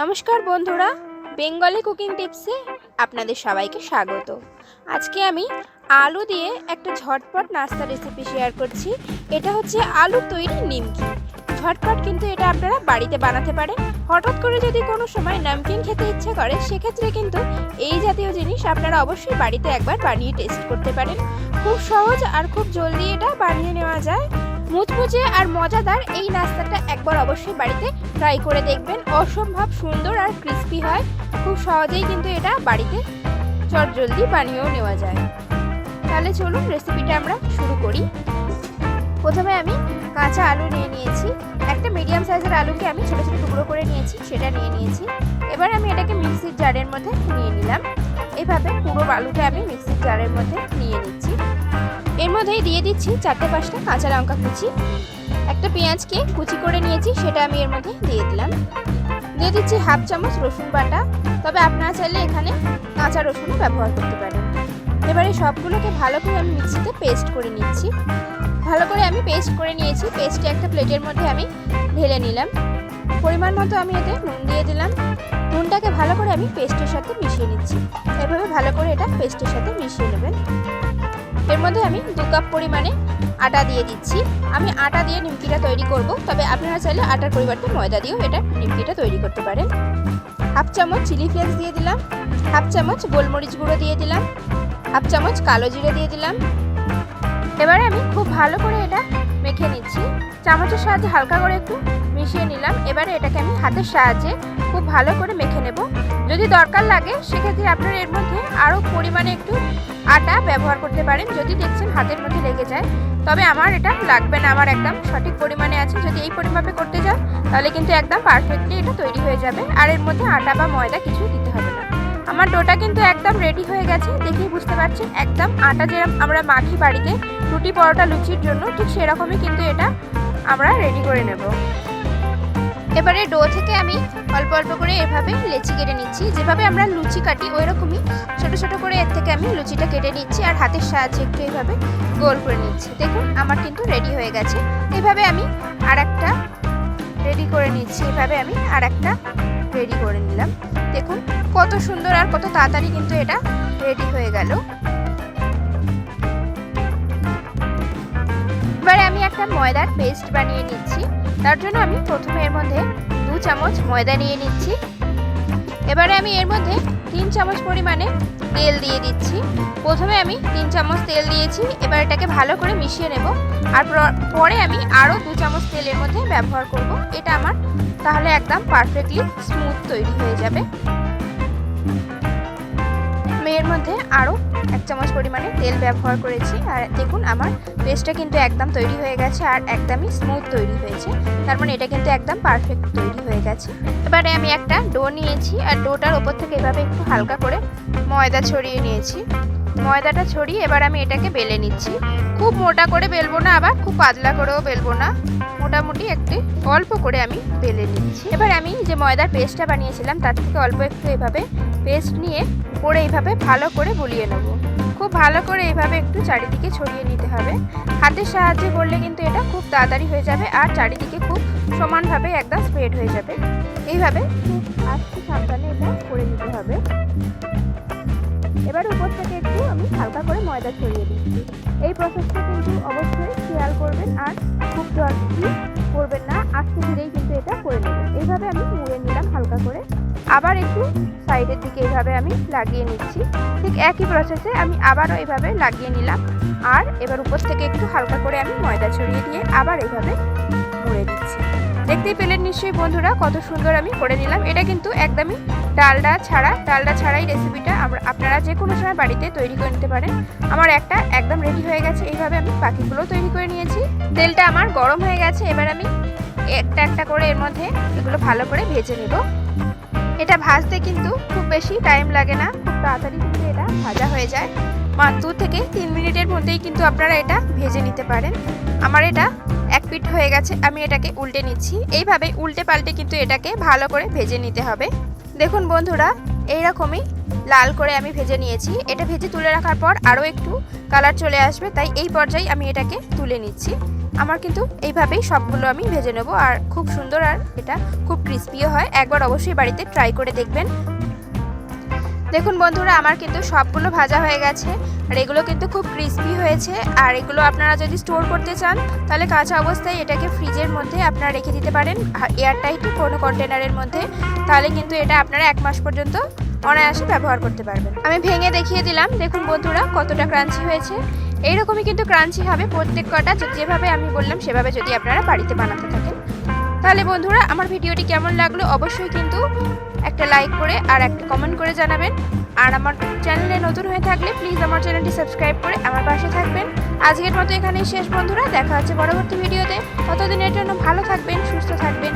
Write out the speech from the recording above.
নমস্কার বন্ধুরা, Bengali cooking টিপসে আপনাদের সবাইকে স্বাগত। আজকে আমি আলু দিয়ে একটা ঝটপট নাস্তা রেসিপি শেয়ার করছি। এটা হচ্ছে আলু তৈরি নিমকি। ঝটপট কিন্তু এটা আপনারা বাড়িতে বানাতে পারেন। হঠাৎ করে যদি কোনো সময় নামকিন খেতে ইচ্ছে করে, সেক্ষেত্রে কিন্তু এই জাতীয় জিনিস আপনারা অবশ্যই বাড়িতে একবার বানিয়ে টেস্ট করতে পারেন। খুব সহজ আর খুব জলদি এটা বানিয়ে নেওয়া যায়। মুচমুচে আর মজাদার এই নাস্তাটা একবার অবশ্যই বাড়িতে ট্রাই করে দেখবেন। অসম্ভব সুন্দর আর ক্রিস্পি হয়। খুব সহজেই কিন্তু এটা বাড়িতে চট জলদি বানিয়েও নেওয়া যায়। তাহলে চলুন রেসিপিটা আমরা শুরু করি। প্রথমে আমি কাঁচা আলু নিয়ে নিয়েছি। একটা মিডিয়াম সাইজের আলুকে আমি ছোটো ছোটো টুকরো করে নিয়েছি, সেটা নিয়ে নিয়েছি। এবার আমি এটাকে মিক্সির জারের মধ্যে নিয়ে নিলাম। এভাবে পুরো আলুটা আমি মিক্সির জারের মধ্যে নিয়ে নিচ্ছি। এর মধ্যেই দিয়ে দিচ্ছি চারটে পাঁচটা কাঁচা লঙ্কা কুচি। একটা পেঁয়াজকে কুচি করে নিয়েছি, সেটা আমি এর মধ্যে দিয়ে দিলাম। দিয়ে দিচ্ছি হাফ চামচ রসুন বাটা। তবে আপনারা চাইলে এখানে কাঁচা রসুনও ব্যবহার করতে পারেন। এবারে সবগুলোকে ভালো করে আমি মিক্সিতে পেস্ট করে নিচ্ছি। ভালো করে আমি পেস্ট করে নিয়েছি, পেস্টে একটা প্লেটের মধ্যে আমি ঢেলে নিলাম। পরিমাণ মতো আমি এতে নুন দিয়ে দিলাম। নুনটাকে ভালো করে আমি পেস্টের সাথে মিশিয়ে নিচ্ছি। এভাবে ভালো করে এটা পেস্টের সাথে মিশিয়ে নেবেন। এর মধ্যে আমি দু কাপ পরিমাণে আটা দিয়ে দিচ্ছি। আমি আটা দিয়ে নিমকিটা তৈরি করব, তবে আপনারা চাইলে আটার পরিবর্তে ময়দা দিয়েও এটা নিমকিটা তৈরি করতে পারেন। হাফ চামচ চিলি ফ্লেক্স দিয়ে দিলাম, হাফ চামচ গোলমরিচ গুঁড়ো দিয়ে দিলাম, হাফ চামচ কালো জিরে দিয়ে দিলাম এবারে আমি খুব ভালো করে এটা মেখে নিচ্ছি। চামচের সাহায্যে হালকা করে একটু মিশিয়ে নিলাম। এবারে এটাকে আমি হাতের সাহায্যে খুব ভালো করে মেখে নেব। যদি দরকার লাগে, সেক্ষেত্রে আপনারা এর মধ্যে আরও পরিমাণে একটু আটা ব্যবহার করতে পারেন, যদি দেখছেন হাতের মধ্যে লেগে যায়। তবে আমার এটা লাগবে না, আমার একদম সঠিক পরিমাণে আছে। যদি এই পরিমাপে করতে যান তাহলে কিন্তু একদম পারফেক্টলি এটা তৈরি হয়ে যাবে। আর এর মধ্যে আটা বা ময়দা কিছু দিতে হবে আমার ডোটা কিন্তু একদম রেডি হয়ে গেছে, দেখেই বুঝতে পারছেন, একদম আটা যেরকম আমরা মাখি বাড়িতে, রুটি পরোটা লুচির জন্য, ঠিক সেরকমই কিন্তু এটা আমরা রেডি করে নেব। এবারে ডো থেকে আমি অল্প অল্প করে এভাবে লেচি কেটে নিচ্ছি, যেভাবে আমরা লুচি কাটি ওই রকমই ছোটো ছোটো করে এর থেকে আমি লুচিটা কেটে নিচ্ছি আর হাতের সাহায্যে একটু এইভাবে গোল করে নিচ্ছি। দেখুন, আমার কিন্তু রেডি হয়ে গেছে। এভাবে আমি আর একটা রেডি করে নিচ্ছি, এভাবে আমি আর একটা রেডি করে নিলাম। কত সুন্দর আর কত তাড়াতাড়ি কিন্তু এটা রেডি হয়ে গেল। এবারে আমি একটা ময়দার পেস্ট বানিয়ে নিচ্ছি। তার জন্য আমি প্রথমে এর মধ্যে দু চামচ ময়দা নিয়ে নিচ্ছি। এবারে আমি এর মধ্যে তিন চামচ পরিমাণে তেল দিয়ে দিচ্ছি। প্রথমে আমি তিন চামচ তেল দিয়েছি। এবার এটাকে ভালো করে মিশিয়ে নেব। আর পরে আমি আরও দু চামচ তেলের মধ্যে ব্যবহার করব। এটা আমার তাহলে একদম পারফেক্টলি স্মুথ তৈরি হয়ে যাবে। আমি এর মধ্যে আরও এক চামচ পরিমাণে তেল ব্যবহার করেছি। আর দেখুন, আমার পেস্টটা কিন্তু একদম তৈরি হয়ে গেছে আর একদমই স্মুথ তৈরি হয়েছে। তার মানে এটা কিন্তু একদম পারফেক্ট তৈরি হয়ে গেছে। এবারে আমি একটা ডো নিয়েছি, আর ডোটার ওপর থেকে এভাবে একটু হালকা করে ময়দা ছড়িয়ে নিয়েছি। ময়দাটা ছড়িয়ে এবার আমি এটাকে বেলে নিচ্ছি। খুব মোটা করে বেলবো না আবার, খুব পাতলা করেও বেলবো না। মোটামুটি একটি অল্প করে আমি বেলে নিচ্ছি। এবার আমি যে ময়দার পেস্টটা বানিয়েছিলাম, তার থেকে অল্প একটু এভাবে পেস্ট নিয়ে করে এইভাবে ভালো করে গুলিয়ে নেব। খুব ভালো করে এইভাবে একটু চারিদিকে ছড়িয়ে নিতে হবে। হাতের সাহায্যে করলে কিন্তু এটা খুব তাড়াতাড়ি হয়ে যাবে আর চারিদিকে খুব সমানভাবে একদম স্প্রেড হয়ে যাবে। এইভাবে খুব আস্তে সাবধানে এটা করে নিতে হবে। এবার উপর ময়দা ছড়িয়ে দিচ্ছি এই প্রসেসটা কিন্তু অবশ্যই খেয়াল করবেন আর খুব জলদি করবেন না। আস্তে ধীরেই কিন্তু এটা করে নেবেন। এইভাবে আমি মুড়ে নিলাম হালকা করে। আবার একটু সাইডের দিকে এইভাবে আমি লাগিয়ে নিচ্ছি। ঠিক একই প্রসেসে আমি আবারও এইভাবে লাগিয়ে নিলাম। আর এবার উপর থেকে একটু হালকা করে আমি ময়দা ছড়িয়ে দিয়ে আবার এইভাবে মুড়ে দিচ্ছি দেখতেই পেলেন নিশ্চয়ই বন্ধুরা, কত সুন্দর আমি করে নিলাম। এটা কিন্তু একদমই ডালডা ছাড়া, ডালডা ছাড়াই রেসিপিটা আমরা, আপনারা যে কোনো সময় বাড়িতে তৈরি করে নিতে পারেন। আমার একটা একদম রেডি হয়ে গেছে, এইভাবে আমি পাখিগুলোও তৈরি করে নিয়েছি। তেলটা আমার গরম হয়ে গেছে, এবার আমি একটা একটা করে এর মধ্যে এগুলো ভালো করে ভেজে নেব। এটা ভাজতে কিন্তু খুব বেশি টাইম লাগে না, খুব তাড়াতাড়ি কিন্তু এটা ভাজা হয়ে যায়। মাত্র থেকে তিন মিনিটের মধ্যেই কিন্তু আপনারা এটা ভেজে নিতে পারেন। আমার এটা এক পিঠ হয়ে গেছে, আমি এটাকে উল্টে নিচ্ছি। এইভাবে উল্টে পাল্টে কিন্তু এটাকে ভালো করে ভেজে নিতে হবে। দেখুন বন্ধুরা এইরকমই লাল করে আমি ভেজে নিয়েছি। এটা ভেজে তুলে রাখার পর আরও একটু কালার চলে আসবে, তাই এই পর্যায়ে আমি এটাকে তুলে নিচ্ছি। আমার কিন্তু এইভাবেই সবগুলো আমি ভেজে নেব, আর খুব সুন্দর আর এটা খুব ক্রিস্পিও হয়। একবার অবশ্যই বাড়িতে ট্রাই করে দেখবেন। দেখুন বন্ধুরা, আমার কিন্তু সবগুলো ভাজা হয়ে গেছে, আর এগুলো কিন্তু খুব ক্রিস্পি হয়েছে, আর এগুলো আপনারা যদি স্টোর করতে চান, তাহলে কাঁচা অবস্থায় এটাকে ফ্রিজের মধ্যে আপনারা রেখে দিতে পারেন এয়ারটাইট কোনো কন্টেনারের মধ্যে, তাহলে কিন্তু এটা আপনারা এক মাস পর্যন্ত অনায়াসে ব্যবহার করতে পারবেন। আমি ভেঙে দেখিয়ে দিলাম, দেখুন বন্ধুরা, কতটা ক্রাঞ্চি হয়েছে। এইরকমই কিন্তু ক্রাঞ্চি হবে প্রত্যেক কটা যেভাবে আমি বললাম, সেভাবে যদি আপনারা বাড়িতে বানাতে থাকেন। তাহলে বন্ধুরা, আমার ভিডিওটি কেমন লাগল অবশ্যই কিন্তু একটা লাইক করে আর একটা কমেন্ট করে জানাবেন। আর আমার চ্যানেলে নতুন হয়ে থাকলে প্লিজ আমার চ্যানেলটি সাবস্ক্রাইব করে আমার পাশে থাকবেন। আজকের মতো এখানেই শেষ বন্ধুরা, দেখা হচ্ছে পরবর্তী ভিডিওতে। ততদিনের জন্য ভালো থাকবেন, সুস্থ থাকবেন।